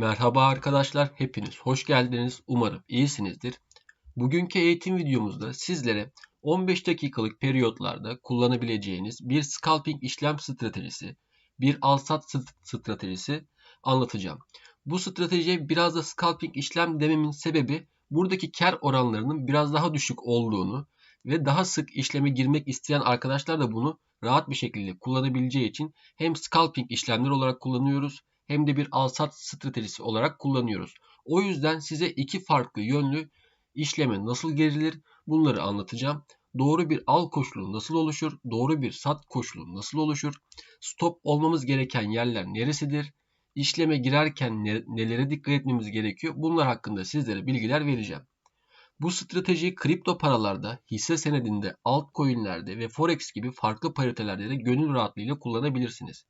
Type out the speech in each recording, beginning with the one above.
Merhaba arkadaşlar, hepiniz hoş geldiniz. Umarım iyisinizdir. Bugünkü eğitim videomuzda sizlere 15 dakikalık periyotlarda kullanabileceğiniz bir scalping işlem stratejisi, bir alsat stratejisi anlatacağım. Bu stratejiye biraz da scalping işlem dememin sebebi buradaki kar oranlarının biraz daha düşük olduğunu ve daha sık işleme girmek isteyen arkadaşlar da bunu rahat bir şekilde kullanabileceği için hem scalping işlemler olarak kullanıyoruz hem de bir alsat stratejisi olarak kullanıyoruz. O yüzden size iki farklı yönlü işleme nasıl girilir bunları anlatacağım. Doğru bir al koşulu nasıl oluşur? Doğru bir sat koşulu nasıl oluşur? Stop olmamız gereken yerler neresidir? İşleme girerken nelere dikkat etmemiz gerekiyor? Bunlar hakkında sizlere bilgiler vereceğim. Bu stratejiyi kripto paralarda, hisse senedinde, altcoin'lerde ve forex gibi farklı paritelerde de gönül rahatlığıyla kullanabilirsiniz.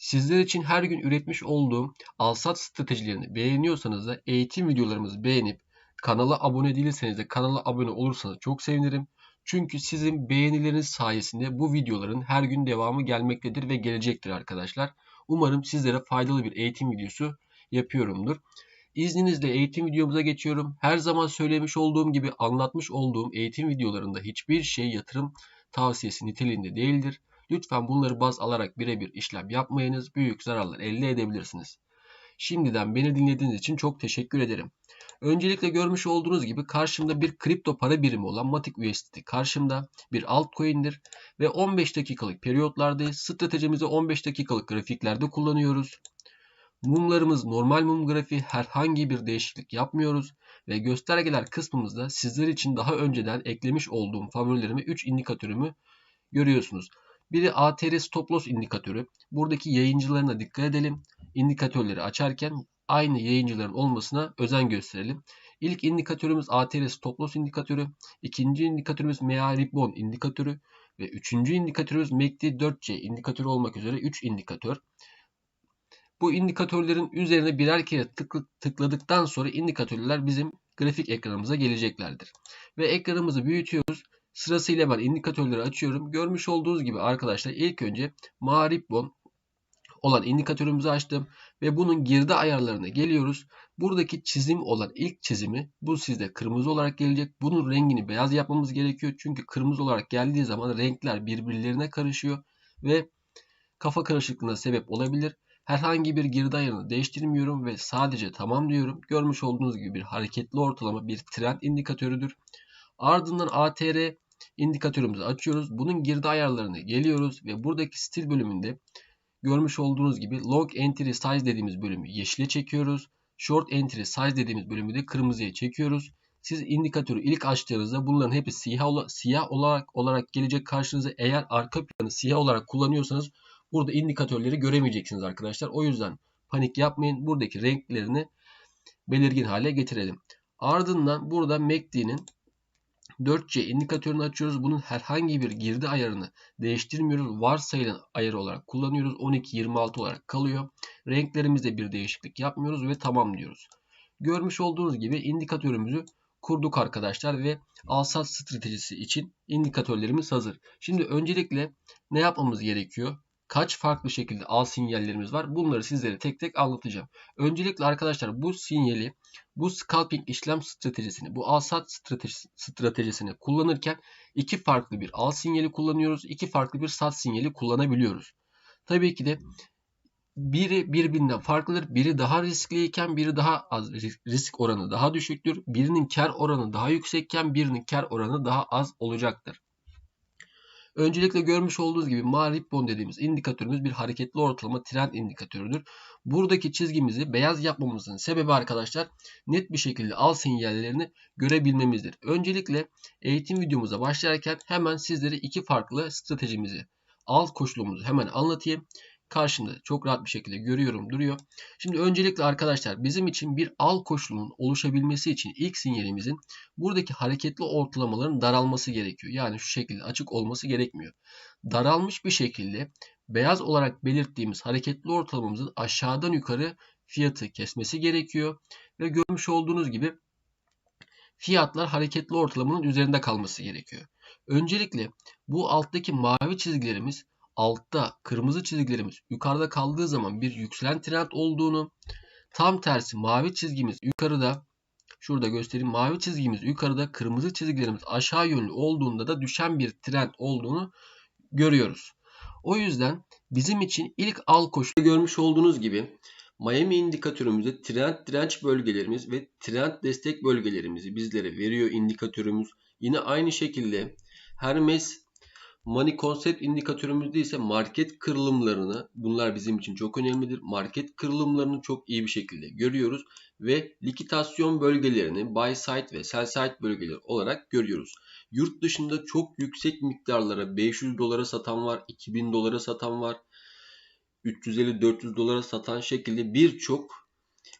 Sizler için her gün üretmiş olduğum alsat stratejilerini beğeniyorsanız da eğitim videolarımızı beğenip kanala abone değilseniz de kanala abone olursanız çok sevinirim. Çünkü sizin beğenileriniz sayesinde bu videoların her gün devamı gelmektedir ve gelecektir arkadaşlar. Umarım sizlere faydalı bir eğitim videosu yapıyorumdur. İzninizle eğitim videomuza geçiyorum. Her zaman söylemiş olduğum gibi anlatmış olduğum eğitim videolarında hiçbir şey yatırım tavsiyesi niteliğinde değildir. Lütfen bunları baz alarak birebir işlem yapmayınız. Büyük zararlar elde edebilirsiniz. Şimdiden beni dinlediğiniz için çok teşekkür ederim. Öncelikle görmüş olduğunuz gibi karşımda bir kripto para birimi olan Matic USDT karşımda bir altcoin'dir ve 15 dakikalık periyotlardayız. Stratejimizi 15 dakikalık grafiklerde kullanıyoruz. Mumlarımız normal mum grafiği herhangi bir değişiklik yapmıyoruz ve göstergeler kısmımızda sizler için daha önceden eklemiş olduğum favorilerimi 3 indikatörümü görüyorsunuz. Biri ATR stop loss indikatörü. Buradaki yayıncılarına dikkat edelim. İndikatörleri açarken aynı yayıncıların olmasına özen gösterelim. İlk indikatörümüz ATR stop loss indikatörü. ikinci indikatörümüz MA Ribbon indikatörü. Ve üçüncü indikatörümüz MACD 4C indikatörü olmak üzere 3 indikatör. Bu indikatörlerin üzerine birer kere tıkladıktan sonra indikatörler bizim grafik ekranımıza geleceklerdir. Ve ekranımızı büyütüyoruz. Sırasıyla ben indikatörleri açıyorum. Görmüş olduğunuz gibi arkadaşlar ilk önce Maripbon olan indikatörümüzü açtım ve bunun girdi ayarlarına geliyoruz. Buradaki çizim olan ilk çizimi bu sizde kırmızı olarak gelecek. Bunun rengini beyaz yapmamız gerekiyor. Çünkü kırmızı olarak geldiği zaman renkler birbirlerine karışıyor ve kafa karışıklığına sebep olabilir. Herhangi bir girdi ayarını değiştirmiyorum ve sadece tamam diyorum. Görmüş olduğunuz gibi bir hareketli ortalama bir trend indikatörüdür. Ardından ATR indikatörümüzü açıyoruz. Bunun girdi ayarlarına geliyoruz ve buradaki stil bölümünde görmüş olduğunuz gibi long entry size dediğimiz bölümü yeşile çekiyoruz. Short entry size dediğimiz bölümü de kırmızıya çekiyoruz. Siz indikatörü ilk açtığınızda bunların hepsi siyah, siyah olarak olarak gelecek karşınıza. Eğer arka planı siyah olarak kullanıyorsanız burada indikatörleri göremeyeceksiniz arkadaşlar. O yüzden panik yapmayın. Buradaki renklerini belirgin hale getirelim. Ardından burada MACD'nin 4C indikatörünü açıyoruz. Bunun herhangi bir girdi ayarını değiştirmiyoruz. Varsayılan ayarı olarak kullanıyoruz. 12-26 olarak kalıyor. Renklerimizde bir değişiklik yapmıyoruz ve tamam diyoruz. Görmüş olduğunuz gibi indikatörümüzü kurduk arkadaşlar ve alsat stratejisi için indikatörlerimiz hazır. Şimdi öncelikle ne yapmamız gerekiyor? Kaç farklı şekilde al sinyallerimiz var. Bunları sizlere tek tek anlatacağım. Öncelikle arkadaşlar bu sinyali, bu scalping işlem stratejisini, bu al sat stratejisi, stratejisini kullanırken iki farklı bir al sinyali kullanıyoruz. iki farklı bir sat sinyali kullanabiliyoruz. Tabii ki de biri birbirinden farklıdır. Biri daha riskliyken biri daha az risk oranı daha düşüktür. Birinin kar oranı daha yüksekken birinin kar oranı daha az olacaktır. Öncelikle görmüş olduğunuz gibi Maripon dediğimiz indikatörümüz bir hareketli ortalama trend indikatörüdür. Buradaki çizgimizi beyaz yapmamızın sebebi arkadaşlar net bir şekilde al sinyallerini görebilmemizdir. Öncelikle eğitim videomuza başlarken hemen sizlere iki farklı stratejimizi al koşulumuzu hemen anlatayım karşımda çok rahat bir şekilde görüyorum duruyor. Şimdi öncelikle arkadaşlar bizim için bir al koşulunun oluşabilmesi için ilk sinyalimizin buradaki hareketli ortalamaların daralması gerekiyor. Yani şu şekilde açık olması gerekmiyor. Daralmış bir şekilde beyaz olarak belirttiğimiz hareketli ortalamamızın aşağıdan yukarı fiyatı kesmesi gerekiyor. Ve görmüş olduğunuz gibi fiyatlar hareketli ortalamanın üzerinde kalması gerekiyor. Öncelikle bu alttaki mavi çizgilerimiz altta kırmızı çizgilerimiz yukarıda kaldığı zaman bir yükselen trend olduğunu, tam tersi mavi çizgimiz yukarıda şurada göstereyim mavi çizgimiz yukarıda kırmızı çizgilerimiz aşağı yönlü olduğunda da düşen bir trend olduğunu görüyoruz. O yüzden bizim için ilk al koşulu görmüş olduğunuz gibi Miami indikatörümüzde trend direnç bölgelerimiz ve trend destek bölgelerimizi bizlere veriyor indikatörümüz. Yine aynı şekilde Hermes Money Concept indikatörümüzde ise market kırılımlarını bunlar bizim için çok önemlidir. Market kırılımlarını çok iyi bir şekilde görüyoruz ve likitasyon bölgelerini buy side ve sell side bölgeleri olarak görüyoruz. Yurt dışında çok yüksek miktarlara 500 dolara satan var, 2000 dolara satan var. 350-400 dolara satan şekilde birçok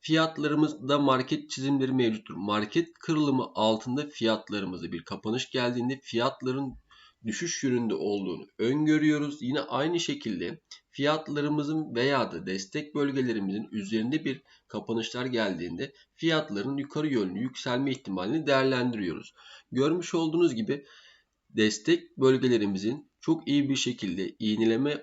fiyatlarımızda market çizimleri mevcuttur. Market kırılımı altında fiyatlarımızda bir kapanış geldiğinde fiyatların düşüş yönünde olduğunu öngörüyoruz. Yine aynı şekilde fiyatlarımızın veya da destek bölgelerimizin üzerinde bir kapanışlar geldiğinde fiyatların yukarı yönlü yükselme ihtimalini değerlendiriyoruz. Görmüş olduğunuz gibi destek bölgelerimizin çok iyi bir şekilde iğneleme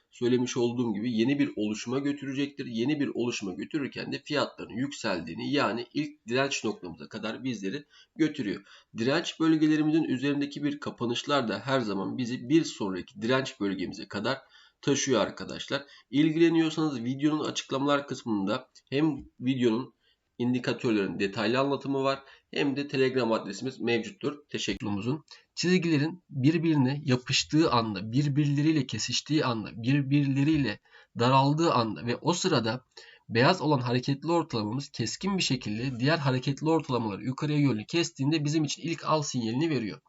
söylemiş olduğum gibi yeni bir oluşuma götürecektir. Yeni bir oluşuma götürürken de fiyatların yükseldiğini yani ilk direnç noktamıza kadar bizleri götürüyor. Direnç bölgelerimizin üzerindeki bir kapanışlar da her zaman bizi bir sonraki direnç bölgemize kadar taşıyor arkadaşlar. İlgileniyorsanız videonun açıklamalar kısmında hem videonun indikatörlerin detaylı anlatımı var hem de Telegram adresimiz mevcuttur. Teşekkürümüzün çizgilerin birbirine yapıştığı anda, birbirleriyle kesiştiği anda, birbirleriyle daraldığı anda ve o sırada beyaz olan hareketli ortalamamız keskin bir şekilde diğer hareketli ortalamaları yukarıya yönlü kestiğinde bizim için ilk al sinyalini veriyor.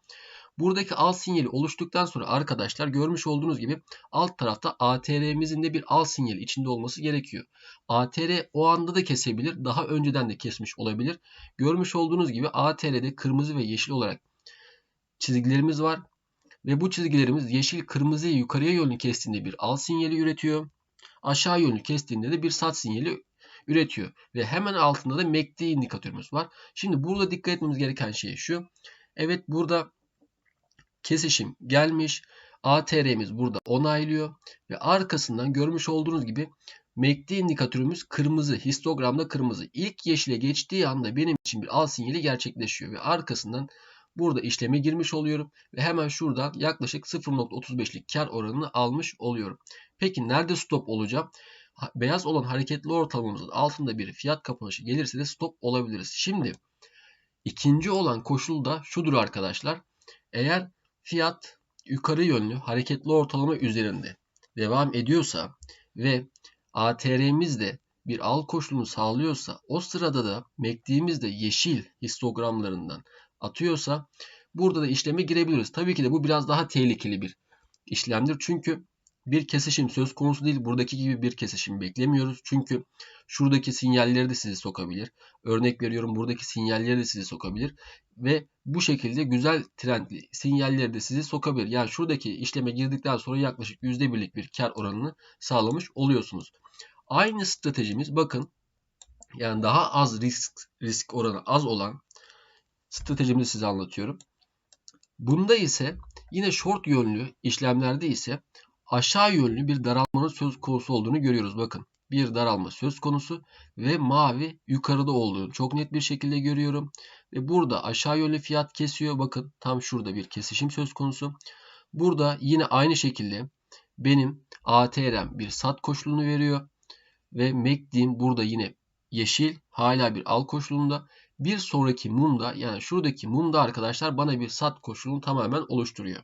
Buradaki al sinyali oluştuktan sonra arkadaşlar görmüş olduğunuz gibi alt tarafta ATR'mizin de bir al sinyali içinde olması gerekiyor. ATR o anda da kesebilir. Daha önceden de kesmiş olabilir. Görmüş olduğunuz gibi ATR'de kırmızı ve yeşil olarak çizgilerimiz var. Ve bu çizgilerimiz yeşil kırmızıyı yukarıya yönlü kestiğinde bir al sinyali üretiyor. Aşağı yönlü kestiğinde de bir sat sinyali üretiyor. Ve hemen altında da MACD indikatörümüz var. Şimdi burada dikkat etmemiz gereken şey şu. Evet burada kesişim gelmiş. ATR'miz burada onaylıyor. Ve arkasından görmüş olduğunuz gibi MACD indikatörümüz kırmızı. Histogramda kırmızı. İlk yeşile geçtiği anda benim için bir al sinyali gerçekleşiyor. Ve arkasından burada işleme girmiş oluyorum. Ve hemen şuradan yaklaşık 0.35'lik kar oranını almış oluyorum. Peki nerede stop olacağım? Beyaz olan hareketli ortalamamızın altında bir fiyat kapanışı gelirse de stop olabiliriz. Şimdi ikinci olan koşul da şudur arkadaşlar. Eğer fiyat yukarı yönlü hareketli ortalama üzerinde devam ediyorsa ve ATR'miz de bir al koşulunu sağlıyorsa o sırada da MACD'miz de yeşil histogramlarından atıyorsa burada da işleme girebiliriz. Tabii ki de bu biraz daha tehlikeli bir işlemdir. Çünkü bir kesişim söz konusu değil. Buradaki gibi bir kesişim beklemiyoruz. Çünkü şuradaki sinyalleri de sizi sokabilir. Örnek veriyorum buradaki sinyalleri de sizi sokabilir. Ve bu şekilde güzel trendli sinyalleri de sizi sokabilir. Yani şuradaki işleme girdikten sonra yaklaşık %1'lik bir kar oranını sağlamış oluyorsunuz. Aynı stratejimiz bakın yani daha az risk risk oranı az olan stratejimizi size anlatıyorum. Bunda ise yine short yönlü işlemlerde ise aşağı yönlü bir daralmanın söz konusu olduğunu görüyoruz. Bakın bir daralma söz konusu ve mavi yukarıda olduğunu çok net bir şekilde görüyorum. Ve burada aşağı yönlü fiyat kesiyor. Bakın tam şurada bir kesişim söz konusu. Burada yine aynı şekilde benim ATR'm bir sat koşulunu veriyor. Ve MACD'im burada yine yeşil hala bir al koşulunda. Bir sonraki mumda yani şuradaki mumda arkadaşlar bana bir sat koşulunu tamamen oluşturuyor.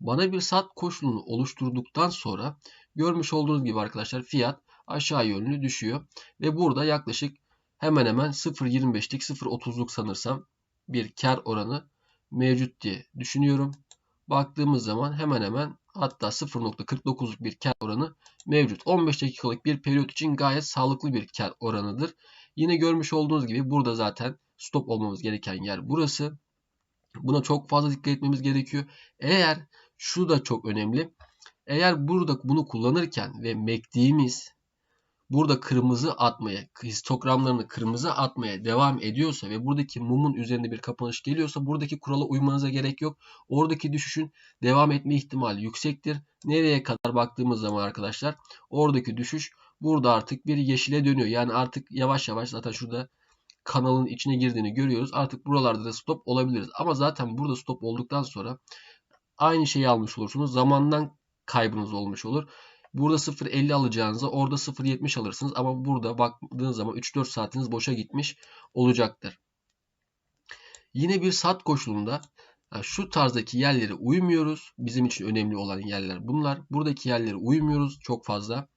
Bana bir sat koşulunu oluşturduktan sonra görmüş olduğunuz gibi arkadaşlar fiyat aşağı yönlü düşüyor. Ve burada yaklaşık hemen hemen 0.25'lik 0.30'luk sanırsam bir kar oranı mevcut diye düşünüyorum. Baktığımız zaman hemen hemen hatta 0.49'luk bir kar oranı mevcut. 15 dakikalık bir periyot için gayet sağlıklı bir kar oranıdır. Yine görmüş olduğunuz gibi burada zaten stop olmamız gereken yer burası. Buna çok fazla dikkat etmemiz gerekiyor. Eğer şu da çok önemli. Eğer burada bunu kullanırken ve MACD'miz burada kırmızı atmaya, histogramlarını kırmızı atmaya devam ediyorsa ve buradaki mumun üzerinde bir kapanış geliyorsa buradaki kurala uymanıza gerek yok. Oradaki düşüşün devam etme ihtimali yüksektir. Nereye kadar baktığımız zaman arkadaşlar oradaki düşüş burada artık bir yeşile dönüyor. Yani artık yavaş yavaş zaten şurada kanalın içine girdiğini görüyoruz. Artık buralarda da stop olabiliriz. Ama zaten burada stop olduktan sonra aynı şeyi almış olursunuz. Zamandan kaybınız olmuş olur. Burada 0.50 alacağınıza orada 0.70 alırsınız. Ama burada baktığınız zaman 3-4 saatiniz boşa gitmiş olacaktır. Yine bir sat koşulunda şu tarzdaki yerlere uymuyoruz. Bizim için önemli olan yerler bunlar. Buradaki yerlere uymuyoruz çok fazla.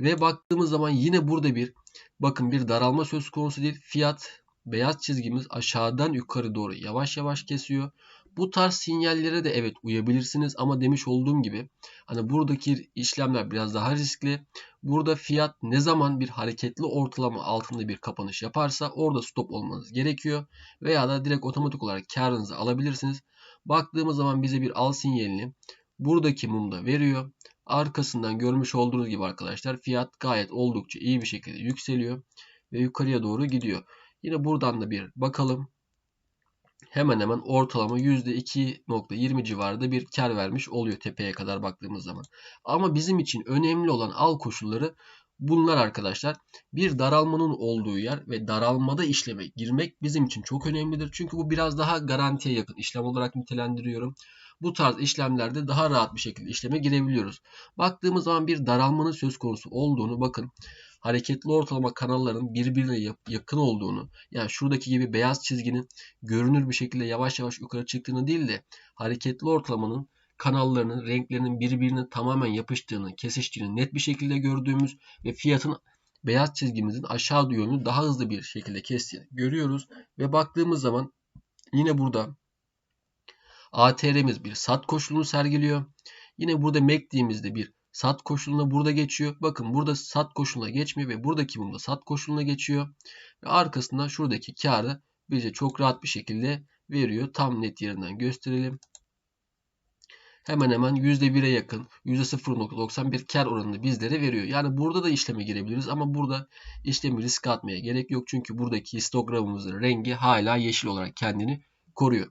Ve baktığımız zaman yine burada bir bakın bir daralma söz konusu değil. Fiyat beyaz çizgimiz aşağıdan yukarı doğru yavaş yavaş kesiyor. Bu tarz sinyallere de evet uyabilirsiniz ama demiş olduğum gibi hani buradaki işlemler biraz daha riskli. Burada fiyat ne zaman bir hareketli ortalama altında bir kapanış yaparsa orada stop olmanız gerekiyor. Veya da direkt otomatik olarak karınızı alabilirsiniz. Baktığımız zaman bize bir al sinyalini buradaki mumda veriyor. Arkasından görmüş olduğunuz gibi arkadaşlar fiyat gayet oldukça iyi bir şekilde yükseliyor ve yukarıya doğru gidiyor. Yine buradan da bir bakalım. Hemen hemen ortalama %2.20 civarında bir kar vermiş oluyor tepeye kadar baktığımız zaman. Ama bizim için önemli olan al koşulları bunlar arkadaşlar. Bir daralmanın olduğu yer ve daralmada işleme girmek bizim için çok önemlidir. Çünkü bu biraz daha garantiye yakın işlem olarak nitelendiriyorum bu tarz işlemlerde daha rahat bir şekilde işleme girebiliyoruz. Baktığımız zaman bir daralmanın söz konusu olduğunu bakın hareketli ortalama kanalların birbirine yakın olduğunu yani şuradaki gibi beyaz çizginin görünür bir şekilde yavaş yavaş yukarı çıktığını değil de hareketli ortalamanın kanallarının renklerinin birbirine tamamen yapıştığını, kesiştiğini net bir şekilde gördüğümüz ve fiyatın beyaz çizgimizin aşağı yönlü daha hızlı bir şekilde kestiğini görüyoruz. Ve baktığımız zaman yine burada ATR'miz bir sat koşulunu sergiliyor. Yine burada MACD'mizde bir sat koşuluna burada geçiyor. Bakın burada sat koşuluna geçmiyor ve buradaki bunda sat koşuluna geçiyor. Ve arkasından şuradaki karı bize çok rahat bir şekilde veriyor. Tam net yerinden gösterelim. Hemen hemen %1'e yakın %0.91 kar oranını bizlere veriyor. Yani burada da işleme girebiliriz ama burada işlemi risk atmaya gerek yok. Çünkü buradaki histogramımızın rengi hala yeşil olarak kendini koruyor.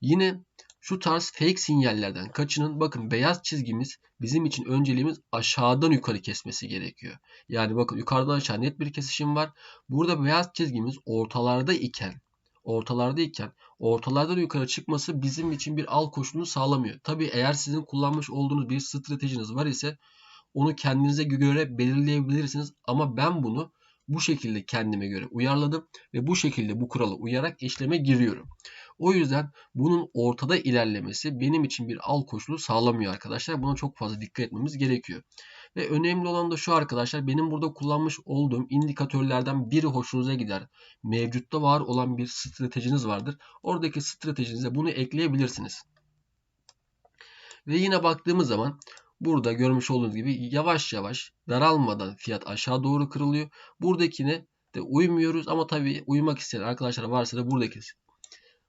Yine şu tarz fake sinyallerden kaçının. Bakın beyaz çizgimiz bizim için önceliğimiz aşağıdan yukarı kesmesi gerekiyor. Yani bakın yukarıdan aşağı net bir kesişim var. Burada beyaz çizgimiz ortalarda iken ortalarda iken ortalardan yukarı çıkması bizim için bir al koşulunu sağlamıyor. Tabi eğer sizin kullanmış olduğunuz bir stratejiniz var ise onu kendinize göre belirleyebilirsiniz. Ama ben bunu bu şekilde kendime göre uyarladım ve bu şekilde bu kurala uyarak işleme giriyorum. O yüzden bunun ortada ilerlemesi benim için bir al koşulu sağlamıyor arkadaşlar. Buna çok fazla dikkat etmemiz gerekiyor. Ve önemli olan da şu arkadaşlar benim burada kullanmış olduğum indikatörlerden biri hoşunuza gider. Mevcutta var olan bir stratejiniz vardır. Oradaki stratejinize bunu ekleyebilirsiniz. Ve yine baktığımız zaman burada görmüş olduğunuz gibi yavaş yavaş daralmadan fiyat aşağı doğru kırılıyor. Buradakine de uymuyoruz ama tabii uyumak isteyen arkadaşlar varsa da buradaki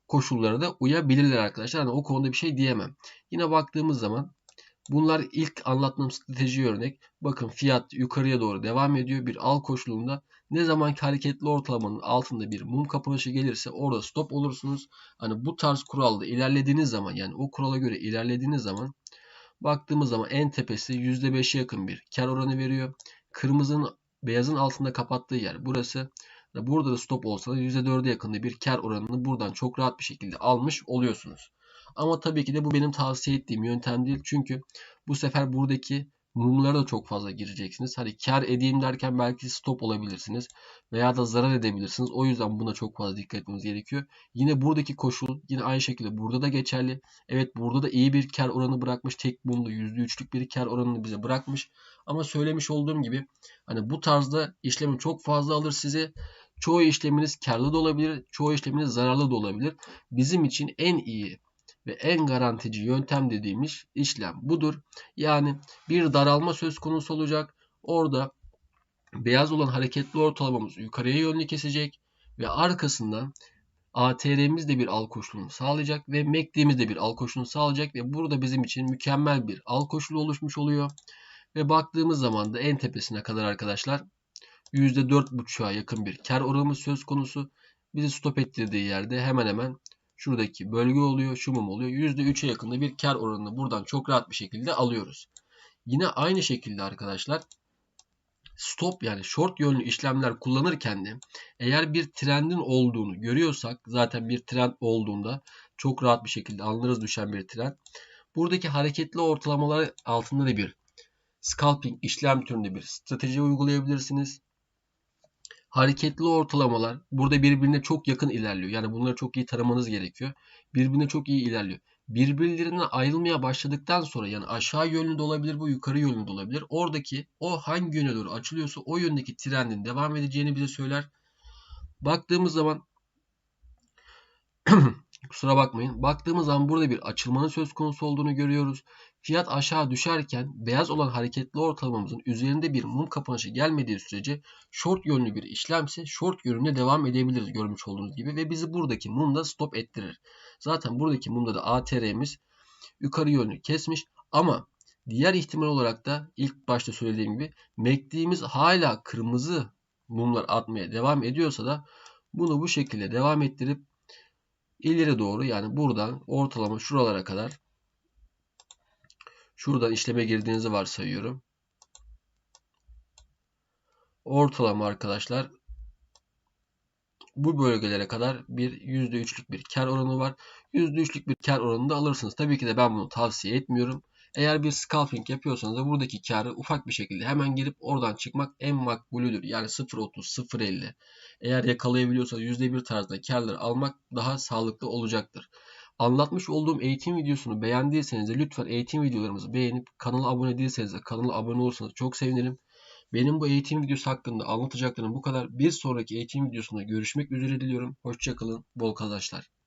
koşullara da uyabilirler arkadaşlar. Yani o konuda bir şey diyemem. Yine baktığımız zaman bunlar ilk anlattığım strateji örnek. Bakın fiyat yukarıya doğru devam ediyor. Bir al koşulunda ne zaman hareketli ortalamanın altında bir mum kapanışı gelirse orada stop olursunuz. Hani bu tarz kuralda ilerlediğiniz zaman yani o kurala göre ilerlediğiniz zaman baktığımız zaman en tepesi %5'e yakın bir kar oranı veriyor. Kırmızının beyazın altında kapattığı yer burası. Burada da stop olsa da %4'e yakında bir kar oranını buradan çok rahat bir şekilde almış oluyorsunuz. Ama tabii ki de bu benim tavsiye ettiğim yöntem değil. Çünkü bu sefer buradaki mumlara da çok fazla gireceksiniz. Hani kar edeyim derken belki stop olabilirsiniz veya da zarar edebilirsiniz. O yüzden buna çok fazla dikkat etmemiz gerekiyor. Yine buradaki koşul yine aynı şekilde burada da geçerli. Evet burada da iyi bir kar oranı bırakmış. Tek mumda %3'lük bir kar oranını bize bırakmış. Ama söylemiş olduğum gibi hani bu tarzda işlemi çok fazla alır size. Çoğu işleminiz karlı da olabilir, çoğu işleminiz zararlı da olabilir. Bizim için en iyi ve en garantici yöntem dediğimiz işlem budur. Yani bir daralma söz konusu olacak. Orada beyaz olan hareketli ortalamamız yukarıya yönlü kesecek ve arkasından ATR'miz de bir al koşulunu sağlayacak ve MACD'miz de bir al koşulunu sağlayacak ve burada bizim için mükemmel bir al koşulu oluşmuş oluyor. Ve baktığımız zaman da en tepesine kadar arkadaşlar %4.5'a yakın bir kar oranımız söz konusu. Bizi stop ettirdiği yerde hemen hemen şuradaki bölge oluyor, şu mum oluyor. %3'e yakında bir kar oranını buradan çok rahat bir şekilde alıyoruz. Yine aynı şekilde arkadaşlar stop yani short yönlü işlemler kullanırken de eğer bir trendin olduğunu görüyorsak zaten bir trend olduğunda çok rahat bir şekilde anlarız düşen bir trend. Buradaki hareketli ortalamalar altında da bir scalping işlem türünde bir strateji uygulayabilirsiniz hareketli ortalamalar burada birbirine çok yakın ilerliyor. Yani bunları çok iyi taramanız gerekiyor. Birbirine çok iyi ilerliyor. Birbirlerine ayrılmaya başladıktan sonra yani aşağı yönlü olabilir bu yukarı yönlü olabilir. Oradaki o hangi yöne doğru açılıyorsa o yöndeki trendin devam edeceğini bize söyler. Baktığımız zaman kusura bakmayın. Baktığımız zaman burada bir açılmanın söz konusu olduğunu görüyoruz. Fiyat aşağı düşerken beyaz olan hareketli ortalamamızın üzerinde bir mum kapanışı gelmediği sürece short yönlü bir işlemse short yönüne devam edebiliriz görmüş olduğunuz gibi ve bizi buradaki mumda stop ettirir. Zaten buradaki mumda da ATR'miz yukarı yönlü kesmiş ama diğer ihtimal olarak da ilk başta söylediğim gibi MACD'miz hala kırmızı mumlar atmaya devam ediyorsa da bunu bu şekilde devam ettirip ileri doğru yani buradan ortalama şuralara kadar Şuradan işleme girdiğinizi varsayıyorum. Ortalama arkadaşlar bu bölgelere kadar bir %3'lük bir kar oranı var. %3'lük bir kar oranını da alırsınız. Tabii ki de ben bunu tavsiye etmiyorum. Eğer bir scalping yapıyorsanız da buradaki karı ufak bir şekilde hemen gelip oradan çıkmak en makbulüdür. Yani 0.30, 0.50. Eğer yakalayabiliyorsanız %1 tarzda karları almak daha sağlıklı olacaktır. Anlatmış olduğum eğitim videosunu beğendiyseniz de lütfen eğitim videolarımızı beğenip kanala abone değilseniz de kanala abone olursanız çok sevinirim. Benim bu eğitim videosu hakkında anlatacaklarım bu kadar. Bir sonraki eğitim videosunda görüşmek üzere diliyorum. Hoşçakalın, bol kazançlar.